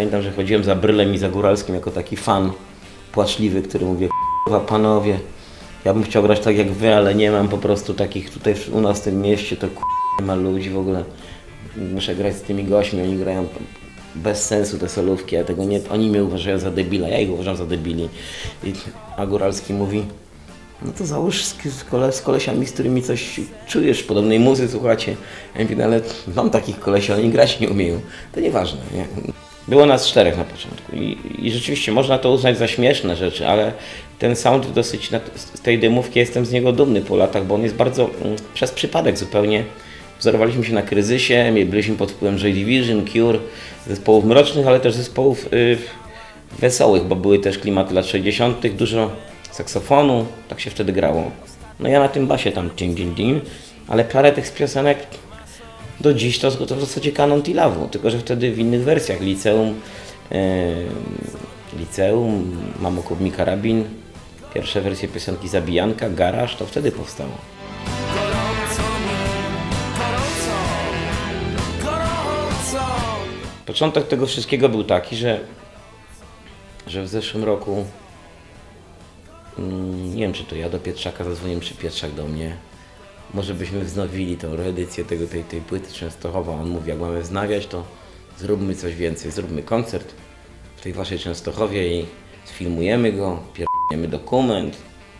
pamiętam, że chodziłem za Brylem i za Góralskim jako taki fan płaczliwy, który mówi, kurwa panowie, ja bym chciał grać tak jak wy, ale nie mam po prostu takich tutaj u nas w tym mieście, to nie ma ludzi w ogóle. Muszę grać z tymi gośćmi, oni grają bez sensu te solówki, ja tego nie, oni mnie uważają za debila, ja ich uważam za debili. I, a Góralski mówi, no to załóż z, z, kole, z kolesiami, z którymi coś czujesz, podobnej muzy słuchacie. Ja mówię, no ale mam takich kolesi, ale oni grać nie umieją. To nieważne, nie? Było nas czterech na początku I, i rzeczywiście można to uznać za śmieszne rzeczy, ale ten sound dosyć, na, z tej dymówki jestem z niego dumny po latach, bo on jest bardzo, mm, przez przypadek zupełnie, wzorowaliśmy się na kryzysie, byliśmy pod wpływem Joy Division, Cure, zespołów mrocznych, ale też zespołów y, wesołych, bo były też klimaty lat 60., dużo saksofonu, tak się wtedy grało. No ja na tym basie tam ding, ding, ding, ale parę tych piosenek do dziś to, to w zasadzie kanon Tilawu, tylko że wtedy w innych wersjach. Liceum, e, liceum, Mamo karabin, pierwsze wersje piosenki Zabijanka, Garaż, to wtedy powstało. Początek tego wszystkiego był taki, że, że w zeszłym roku mm, nie wiem czy to ja do Pietrzaka zadzwoniłem, czy Pietrzak do mnie. Może byśmy wznowili tą reedycję tego, tej, tej płyty Częstochowa. On mówi, jak mamy wznawiać, to zróbmy coś więcej, zróbmy koncert w tej waszej Częstochowie i sfilmujemy go, pierdolniemy dokument.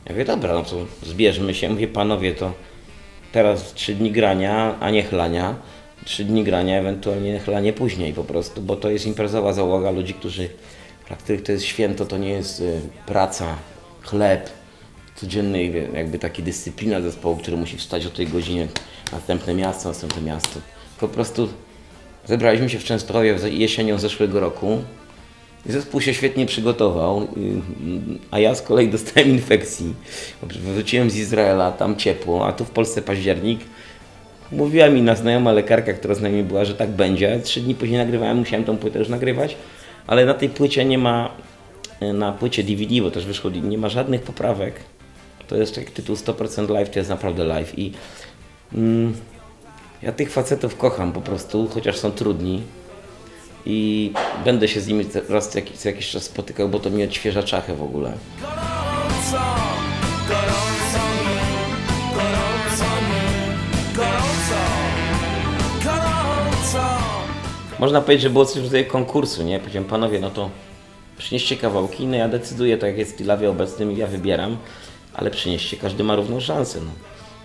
Ja mówię, dobra, no to zbierzmy się. Mówię, panowie, to teraz trzy dni grania, a nie chlania. Trzy dni grania, ewentualnie chlanie później po prostu, bo to jest imprezowa załoga ludzi, którzy, dla których to jest święto, to nie jest y, praca, chleb, codziennej jakby taki dyscyplina zespołu, który musi wstać o tej godzinie, następne miasto, następne miasto. Po prostu zebraliśmy się w Częstochowie jesienią zeszłego roku i zespół się świetnie przygotował, y, a ja z kolei dostałem infekcji. Wróciłem z Izraela, tam ciepło, a tu w Polsce październik. Mówiła mi na znajoma lekarka, która z nami była, że tak będzie. Trzy dni później nagrywałem, musiałem tą płytę już nagrywać, ale na tej płycie nie ma, na płycie DVD, bo też wyszło, nie ma żadnych poprawek. To jest jak tytuł 100% live, to jest naprawdę live i mm, ja tych facetów kocham po prostu, chociaż są trudni i będę się z nimi raz co jakiś, jakiś czas spotykał, bo to mi odświeża czachę w ogóle. Gorąco, gorąco mi, gorąco mi, gorąco, gorąco. Można powiedzieć, że było coś w rodzaju konkursu, nie? Powiedziałem, panowie, no to przynieście kawałki, no ja decyduję, tak jak jest w Tilawie obecnym ja wybieram, ale przynieście, każdy ma równą szansę, no.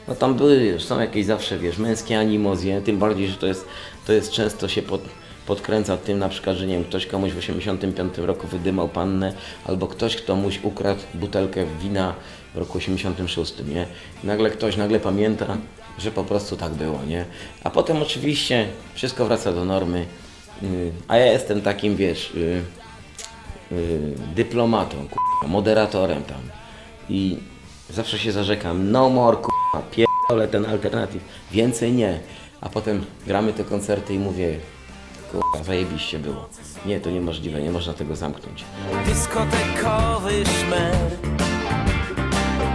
No tam były, są jakieś zawsze, wiesz, męskie animozje, tym bardziej, że to jest, to jest często się pod, podkręca tym na przykład, że nie wiem, ktoś komuś w 85 roku wydymał pannę, albo ktoś komuś ukradł butelkę wina w roku 86, nie? I nagle ktoś nagle pamięta, że po prostu tak było, nie? A potem oczywiście wszystko wraca do normy, yy, a ja jestem takim, wiesz, yy, yy, dyplomatą, moderatorem tam i zawsze się zarzekam, no more k***a, pierdolę ten alternatyw, więcej nie, a potem gramy te koncerty i mówię, k***a, zajebiście było, nie, to niemożliwe, nie można tego zamknąć. Dyskotekowy szmer,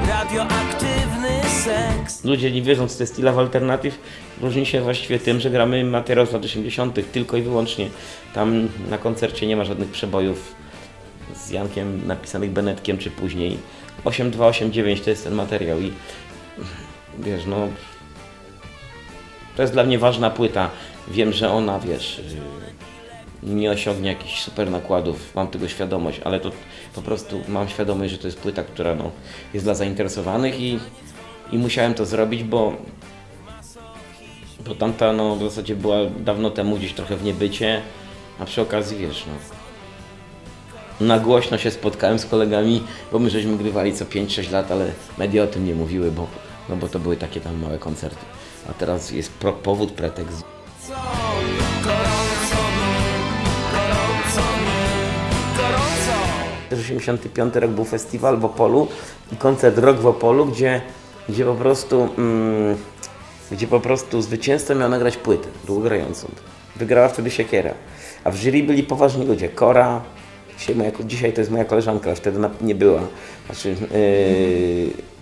radioaktywny seks. Ludzie nie wierzą, co to jest styl alternatyw, różni się właściwie tym, że gramy materiał z lat 80. tylko i wyłącznie. Tam na koncercie nie ma żadnych przebojów z Jankiem napisanych Benetkiem czy później. 8289 to jest ten materiał i wiesz, no to jest dla mnie ważna płyta. Wiem, że ona, wiesz, yy, nie osiągnie jakichś super nakładów, mam tego świadomość, ale to po prostu mam świadomość, że to jest płyta, która no, jest dla zainteresowanych i, i musiałem to zrobić, bo, bo tamta no, w zasadzie była dawno temu gdzieś trochę w niebycie, a przy okazji wiesz, no, na głośno się spotkałem z kolegami, bo my żeśmy grywali co 5-6 lat, ale media o tym nie mówiły, bo, no bo to były takie tam małe koncerty. A teraz jest pro, powód, pretekst. Też 85 rok był festiwal w Opolu i koncert Rock w Opolu, gdzie, gdzie po prostu mm, gdzie po prostu zwycięzca miał nagrać płytę długogrającą. Wygrała wtedy Siekiera. A w jury byli poważni ludzie. Kora, dzisiaj, moja, dzisiaj to jest moja koleżanka, ale wtedy nie była. Znaczy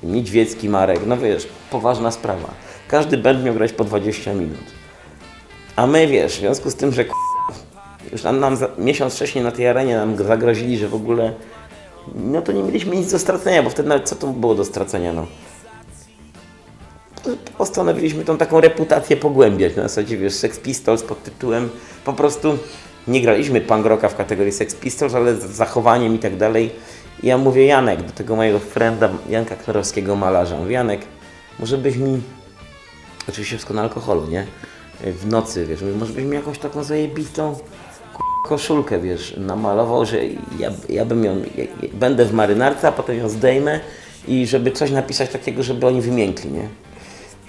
yy, Niedźwiecki, Marek, no wiesz, poważna sprawa. Każdy band miał grać po 20 minut. A my, wiesz, w związku z tym, że już nam, nam za, miesiąc wcześniej na tej arenie nam zagrozili, że w ogóle no to nie mieliśmy nic do stracenia, bo wtedy nawet co to było do stracenia, no. Postanowiliśmy tą taką reputację pogłębiać, na zasadzie, wiesz, Sex Pistols pod tytułem, po prostu nie graliśmy punk rocka w kategorii Sex Pistols, ale z zachowaniem i tak dalej. I ja mówię Janek, do tego mojego frenda Janka Knorowskiego malarza, mówię Janek, może byś mi, oczywiście wszystko na alkoholu, nie? W nocy, wiesz, mówię, może byś mi jakąś taką zajebistą koszulkę, wiesz, namalował, że ja, ja bym ją, ja, ja będę w marynarce, a potem ją zdejmę i żeby coś napisać takiego, żeby oni wymiękli, nie?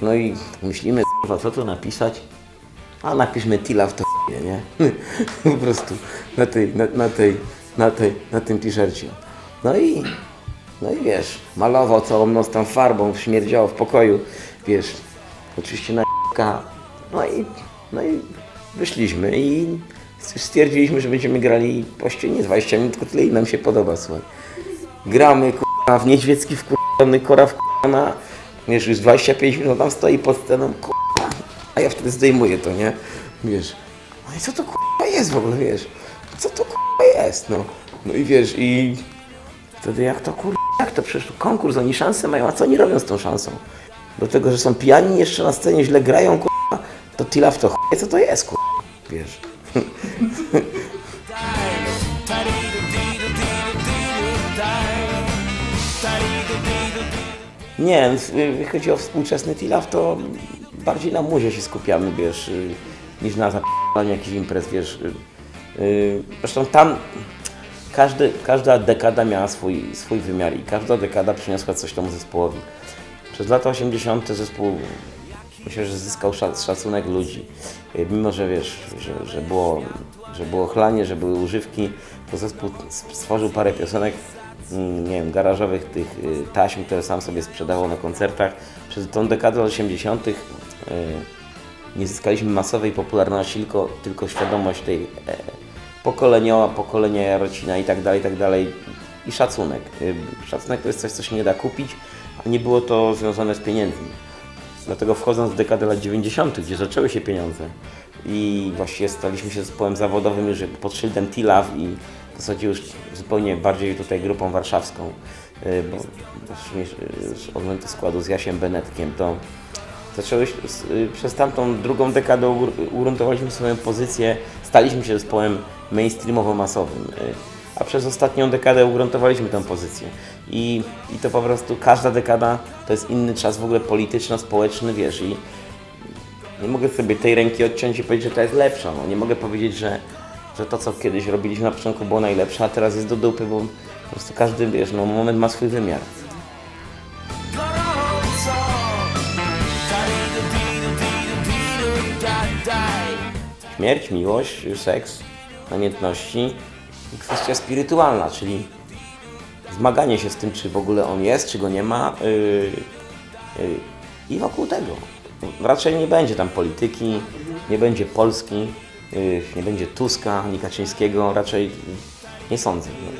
No i myślimy, co tu napisać? A napiszmy Tila w to nie? po prostu na tej, na, na tej, na tej, na tym t-shircie. No i, no i wiesz, malował całą noc tam farbą, śmierdziało w pokoju, wiesz, oczywiście na k***a. no i, no i wyszliśmy i stwierdziliśmy, że będziemy grali właściwie nie 20 minut, tylko tyle i nam się podoba, słuchaj. Gramy, kurwa, w niedźwiecki wkurwiony, kora wkurwiona, wiesz, już 25 minut tam stoi pod sceną, kurwa, a ja wtedy zdejmuję to, nie? Wiesz, no i co to kurwa jest w ogóle, wiesz, co to kurwa jest, no. No i wiesz, i wtedy jak to kurwa, jak to przecież konkurs, oni szansę mają, a co oni robią z tą szansą? Do tego, że są pijani jeszcze na scenie, źle grają, kurwa, to tila w to co to jest, kurwa, wiesz. Nie, chodzi o współczesny Tilaf, to bardziej na muzie się skupiamy, wiesz, y, niż na zapalaniu jakichś imprez, wiesz. y, y, Zresztą tam każdy, każda dekada miała swój, swój wymiar i każda dekada przyniosła coś temu zespołowi. Przez lata 80. zespół myślę, że zyskał szac- szacunek ludzi. Y, Mimo, że wiesz, że, że, było, że było chlanie, że były używki, to zespół stworzył parę piosenek, mm, nie wiem, garażowych tych y, taśm, które sam sobie sprzedawał na koncertach. Przez tą dekadę lat 80. y, nie zyskaliśmy masowej popularności, tylko, tylko świadomość tej e, pokoleniowa, pokolenia Jarocina i tak dalej, i tak dalej. I szacunek. Y, Szacunek to jest coś, co się nie da kupić, a nie było to związane z pieniędzmi. Dlatego wchodząc w dekadę lat 90., gdzie zaczęły się pieniądze i właściwie staliśmy się zespołem zawodowym już pod szyldem T-Love i w zasadzie już zupełnie bardziej tutaj grupą warszawską, y, bo y, od momentu składu z Jasiem Benetkiem, to s- y, przez tamtą drugą dekadę ugr- ugruntowaliśmy swoją pozycję, staliśmy się zespołem mainstreamowo-masowym. y, A przez ostatnią dekadę ugruntowaliśmy tę pozycję. I, I to po prostu każda dekada to jest inny czas w ogóle polityczno-społeczny, wiesz, i nie mogę sobie tej ręki odciąć i powiedzieć, że ta jest lepsza. No, nie mogę powiedzieć, że, że to, co kiedyś robiliśmy na początku było najlepsze, a teraz jest do dupy, bo po prostu każdy, wiesz, no, moment ma swój wymiar. Śmierć, miłość, seks, namiętności i kwestia spirytualna, czyli zmaganie się z tym, czy w ogóle on jest, czy go nie ma yy, yy, i wokół tego. Raczej nie będzie tam polityki, nie będzie Polski, yy, nie będzie Tuska, ani Kaczyńskiego, raczej nie sądzę. No.